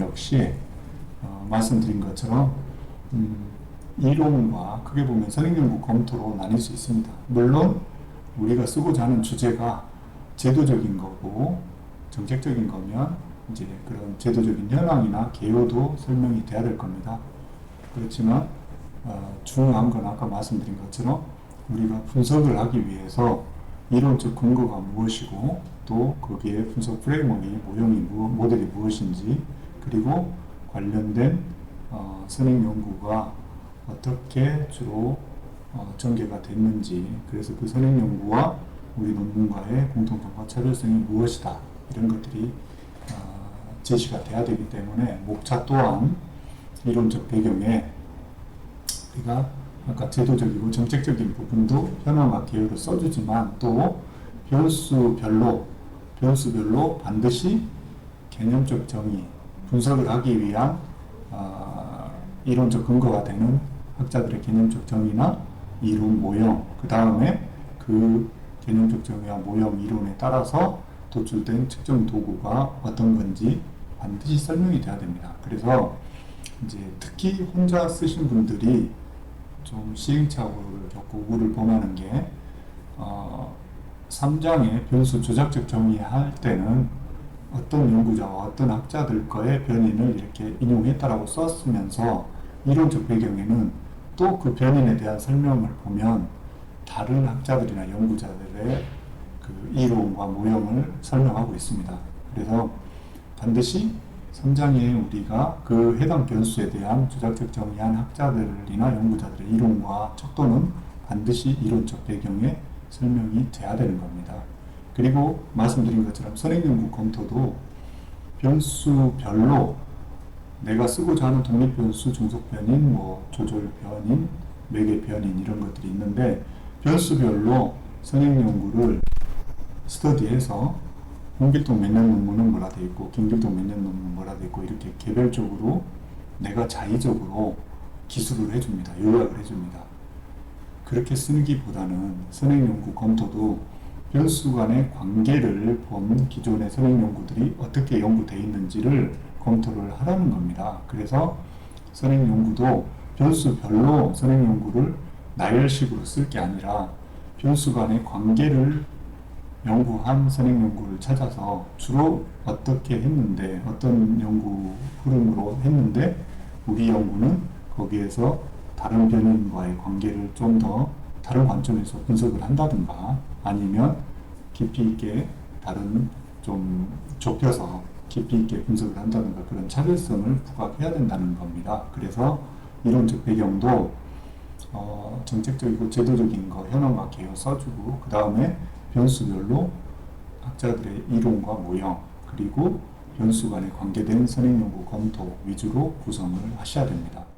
역시 어, 말씀드린 것처럼 음, 이론과 크게 보면 선행연구 검토로 나뉠 수 있습니다. 물론 우리가 쓰고자 하는 주제가 제도적인 거고 정책적인 거면 이제 그런 제도적인 현황이나 개요도 설명이 돼야 될 겁니다. 그렇지만 어, 중요한 건 아까 말씀드린 것처럼 우리가 분석을 하기 위해서 이론적 근거가 무엇이고 또 거기에 분석 프레임워크의 모형이 무, 모델이 무엇인지 그리고 관련된 어, 선행 연구가 어떻게 주로 어, 전개가 됐는지 그래서 그 선행 연구와 우리 논문과의 공통점과 차별성이 무엇이다 이런 것들이 어, 제시가 돼야 되기 때문에 목차 또한 이론적 배경에 우리가 아까 제도적이고 정책적인 부분도 현황과 개요를 써주지만 또 변수별로 변수별로 반드시 개념적 정의 분석을 하기 위한 어, 이론적 근거가 되는 학자들의 개념적 정의나 이론 모형 그 다음에 그 개념적 정의와 모형 이론에 따라서 도출된 측정 도구가 어떤 건지 반드시 설명이 돼야 됩니다. 그래서 이제 특히 혼자 쓰신 분들이 좀 시행착오를 겪고 우를 범하는 게 어, 3장의 변수 조작적 정의할 때는 어떤 연구자와 어떤 학자들 거의 변인을 이렇게 인용했다라고 썼으면서 이론적 배경에는 또 그 변인에 대한 설명을 보면 다른 학자들이나 연구자들의 그 이론과 모형을 설명하고 있습니다. 그래서 반드시 3장에 우리가 그 해당 변수에 대한 조작적 정의한 학자들이나 연구자들의 이론과 척도는 반드시 이론적 배경에 설명이 돼야 되는 겁니다. 그리고 말씀드린 것처럼 선행연구 검토도 변수별로 내가 쓰고자 하는 독립 변수, 중속 변인, 뭐 조절 변인, 매개 변인 이런 것들이 있는데 변수별로 선행 연구를 스터디해서 홍길동 몇 년 논문은 뭐라 돼 있고 김길동 몇 년 논문 뭐라 돼 있고 이렇게 개별적으로 내가 자의적으로 기술을 해줍니다. 요약을 해줍니다. 그렇게 쓰기보다는 선행 연구 검토도 변수 간의 관계를 본 기존의 선행 연구들이 어떻게 연구되어 있는지를 검토를 하라는 겁니다. 그래서 선행 연구도 변수별로 선행 연구를 나열식으로 쓸 게 아니라 변수 간의 관계를 연구한 선행 연구를 찾아서 주로 어떻게 했는데 어떤 연구 흐름으로 했는데 우리 연구는 거기에서 다른 변인과의 관계를 좀 더 다른 관점에서 분석을 한다든가 아니면 깊이 있게 다른 좀 좁혀서 깊이 있게 분석을 한다든가 그런 차별성을 부각해야 된다는 겁니다. 그래서 이론적 배경도 어, 정책적이고 제도적인 거 현황과 개요 써주고 그 다음에 변수별로 학자들의 이론과 모형 그리고 변수 간에 관계된 선행연구 검토 위주로 구성을 하셔야 됩니다.